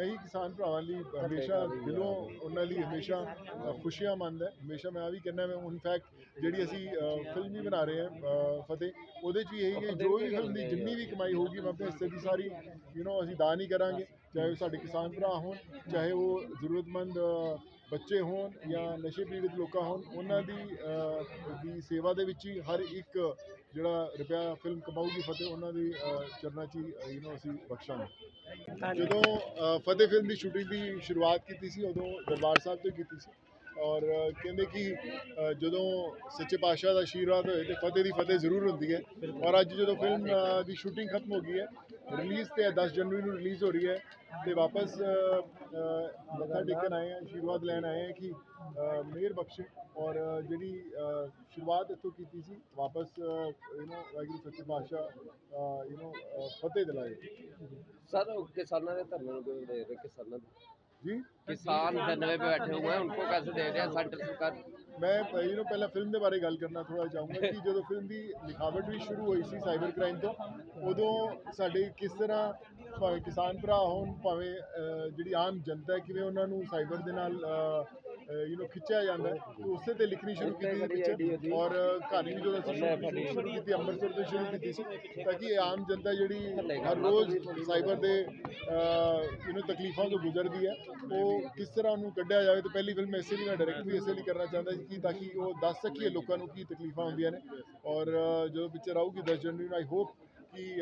ਮੈਂ ਹੀ ਕਿਸਾਨ ਭਰਾਵਾਂ ਲਈ ਹਮੇਸ਼ਾ ਦਿਲੋਂ ਉਹਨਾਂ ਲਈ ਹਮੇਸ਼ਾ ਖੁਸ਼ੀਆਂ ਮੰਨਦਾ ਹੈ। ਹਮੇਸ਼ਾ ਮੈਂ ਆ ਵੀ ਕਹਿੰਦਾ ਮੈਂ ਇਨਫੈਕਟ ਜਿਹੜੀ ਅਸੀਂ ਫਿਲਮ ਵੀ ਬਣਾ ਰਹੇ ਹਾਂ ਫਤਿਹ ਉਹਦੇ 'ਚ ਵੀ ਇਹੀ ਹੈ ਜੋ ਵੀ ਫਿਲਮ ਦੀ ਜਿੰਨੀ ਵੀ ਕਮਾਈ ਹੋਊਗੀ ਮੈਂ ਆਪਣੇ ਹਿੱਸੇ ਦੀ ਸਾਰੀ ਯੂ نو ਅਸੀਂ ਦਾਨ ਹੀ ਕਰਾਂਗੇ ਚਾਹੇ ਉਹ ਸਾਡੇ ਕਿਸਾਨ ਭਰਾ ਹੋਣ ਚਾਹੇ ਉਹ ਜ਼ਰੂਰਤਮੰਦ ਬੱਚੇ ਹੋਣ ਜਾਂ ਨਸ਼ੇ ਪੀੜਤ ਲੋਕਾਂ ਹੋਣ ਉਹਨਾਂ ਦੀ ਦੀ ਸੇਵਾ ਦੇ ਵਿੱਚ ਹੀ ਹਰ ਇੱਕ ਜਿਹੜਾ ਰੁਪਿਆ ਫਿਲਮ ਕਮਾਊਗੀ ਫਤਿਹ ਉਹਨਾਂ ਦੀ ਚਰਨਾਂ 'ਚ ਹੀ ਯੂ نو ਅਸੀਂ ਬਖਸ਼ਾਂਗੇ। ਜਦੋਂ ਫਤਿਹ ਫਿਲਮ ਦੀ ਸ਼ੂਟਿੰਗ ਦੀ ਸ਼ੁਰੂਆਤ ਕੀਤੀ ਸੀ ਉਦੋਂ ਦਰਬਾਰ ਸਾਹਿਬ ਤੋਂ ਕੀਤੀ ਸੀ। ਔਰ ਕਹਿੰਦੇ ਕਿ ਜਦੋਂ ਸੱਚੇ ਪਾਤਸ਼ਾਹ ਦਾ ਆਸ਼ੀਰਵਾਦ ਹੋਏ ਤੇ ਫਤਿਹ ਦੀ ਫਤਿਹ ਜ਼ਰੂਰ ਹੁੰਦੀ ਹੈ। ਔਰ ਅੱਜ ਜਦੋਂ ਫਿਲਮ ਦੀ ਸ਼ੂਟਿੰਗ ਖਤਮ ਹੋ ਗਈ ਹੈ ਰਿਲੀਜ਼ ਤੇ ਹੈ, 10 ਜਨਵਰੀ ਨੂੰ ਰਿਲੀਜ਼ ਹੋ ਰਹੀ ਹੈ ਤੇ ਵਾਪਸ ਅ, ਅ, ਮੱਥਾ ਟੇਕਣ ਆਏ ਹਾਂ ਆਸ਼ੀਰਵਾਦ ਲੈਣ ਆਏ ਹਾਂ ਕਿ ਅ, ਮਿਹਰ ਬਖਸ਼ੇ ਔਰ ਅ, ਜਿਹੜੀ ਅ, ਸ਼ੁਰੂਆਤ ਇੱਥੋਂ ਕੀਤੀ ਸੀ ਵਾਪਸ ਯੂ نو ਵਾਹਿਗੁਰੂ ਸੱਚੇ ਪਾਤਸ਼ਾਹ ਯੂ نو ਫਤਿਹ ਦਿਲਾਏ सर किसानों ने धरने को दे रहे किसानों जी किसान धरने पे बैठे हुए हैं उनको कैसे दे रहे हैं सेंटर सरकार ਮੈਂ ਯੂ نو ਪਹਿਲਾਂ ਫਿਲਮ ਦੇ ਬਾਰੇ ਗੱਲ ਕਰਨਾ ਥੋੜਾ ਚਾਹੂੰਗਾ ਕਿ ਜਦੋਂ ਫਿਲਮ ਦੀ ਲਿਖਾਵਟ ਵੀ ਸ਼ੁਰੂ ਹੋਈ ਸੀ ਸਾਈਬਰ ਕ੍ਰਾਈਮ ਤੋਂ, ਉਦੋਂ ਸਾਡੇ ਕਿਸ ਤਰ੍ਹਾਂ ਭਾਵੇਂ ਕਿਸਾਨ ਭਰਾ ਹੋਣ, ਭਾਵੇਂ ਜਿਹੜੀ ਆਮ ਜਨਤਾ ਹੈ, ਕਿਵੇਂ ਉਹਨਾਂ ਨੂੰ ਸਾਈਬਰ ਦੇ ਨਾਲ ਯੂ نو ਖਿੱਚਿਆ ਜਾਂਦਾ ਹੈ ਤੇ ਉਸੇ ਤੇ ਲਿਖਣੀ ਸ਼ੁਰੂ ਕੀਤੀ ਸੀ ਪਿਕਚਰ ਔਰ ਅਹ, ਕਹਾਣੀ ਵੀ ਜਦੋਂ ਅਸੀਂ ਸ਼ੁਰੂ ਸ਼ੁਰੂ ਕੀਤੀ ਅੰਮ੍ਰਿਤਸਰ ਤੋਂ ਸ਼ੁਰੂ ਕੀਤੀ ਸੀ ਤਾਂ ਕਿ ਆਮ ਜਨਤਾ ਜਿਹੜੀ ਹਰ ਰੋਜ਼ ਸਾਈਬਰ ਦੇ ਯੂ نو ਤਕਲੀਫਾਂ ਤੋਂ ਗੁਜ਼ਰਦੀ ਹੈ ਉਹ ਕਿਸ ਤਰ੍ਹਾਂ ਉਹਨੂੰ ਕੱਢਿਆ ਜਾਵੇ ਤੇ ਪਹਿਲੀ ਫਿਲਮ ਇਸੇ ਲਈ ਮੈਂ ਡਾਇਰੈਕਟ ਵੀ ਇਸੇ ਲਈ ਕਰਨਾ ਚਾਹੁੰਦਾ ਸੀ ਕਿ ਤਾਂ ਕਿ ਉਹ ਦੱਸ ਸਕੀਏ ਲੋਕਾਂ ਨੂੰ ਕੀ ਤਕਲੀਫਾਂ ਹੁੰਦੀਆਂ ਨੇ ਔਰ ਅਹ, ਜਦੋਂ ਪਿਕਚਰ ਆਊਗੀ 10 ਜਨਵਰੀ ਨੂੰ ਆਈ ਹੋਪ ਕਿ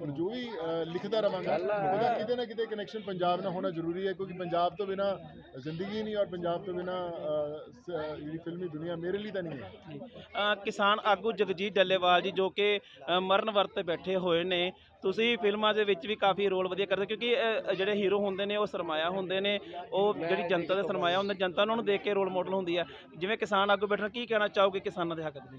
ਔਰ ਜੋ ਵੀ ਲਿਖਦਾ ਰਵਾਂਗਾ ਉਹਦਾ ਕਿਤੇ ਨਾ ਕਿਤੇ ਕਨੈਕਸ਼ਨ ਪੰਜਾਬ ਨਾਲ ਹੋਣਾ ਜ਼ਰੂਰੀ ਹੈ ਕਿਉਂਕਿ ਪੰਜਾਬ ਤੋਂ ਬਿਨਾ ਜ਼ਿੰਦਗੀ ਨਹੀਂ ਔਰ ਪੰਜਾਬ ਤੋਂ ਬਿਨਾ ਜਿਹੜੀ ਫਿਲਮੀ ਦੁਨੀਆ ਮੇਰੇ ਲਈ ਤਾਂ ਨਹੀਂ ਹੈ। ਕਿਸਾਨ ਆਗੂ ਜਗਜੀਤ ਡੱਲੇਵਾਲ ਜੀ ਜੋ ਕਿ ਮਰਨ ਵਰਤ ਬੈਠੇ ਹੋਏ ਨੇ ਤੁਸੀਂ ਫਿਲਮਾਂ ਦੇ ਵਿੱਚ ਵੀ ਕਾਫੀ ਰੋਲ ਵਧੀਆ ਕਰਦੇ ਕਿਉਂਕਿ ਜਿਹੜੇ ਹੀਰੋ ਹੁੰਦੇ ਨੇ ਉਹ ਸਰਮਾਇਆ ਹੁੰਦੇ ਨੇ ਉਹ ਜਿਹੜੀ ਜਨਤਾ ਦੇ ਸਰਮਾਇਆ ਹੁੰਦੇ ਜਨਤਾ ਉਹਨਾਂ ਨੂੰ ਦੇਖ ਕੇ ਰੋਲ ਮਾਡਲ ਹੁੰਦੀ ਆ ਜਿਵੇਂ ਕਿਸਾਨ ਆਗੂ ਬੈਠਣ ਕੀ ਕਹਿਣਾ ਚਾਹੋਗੇ ਕਿਸਾਨਾਂ ਦੇ ਹੱਕ ਦੇ?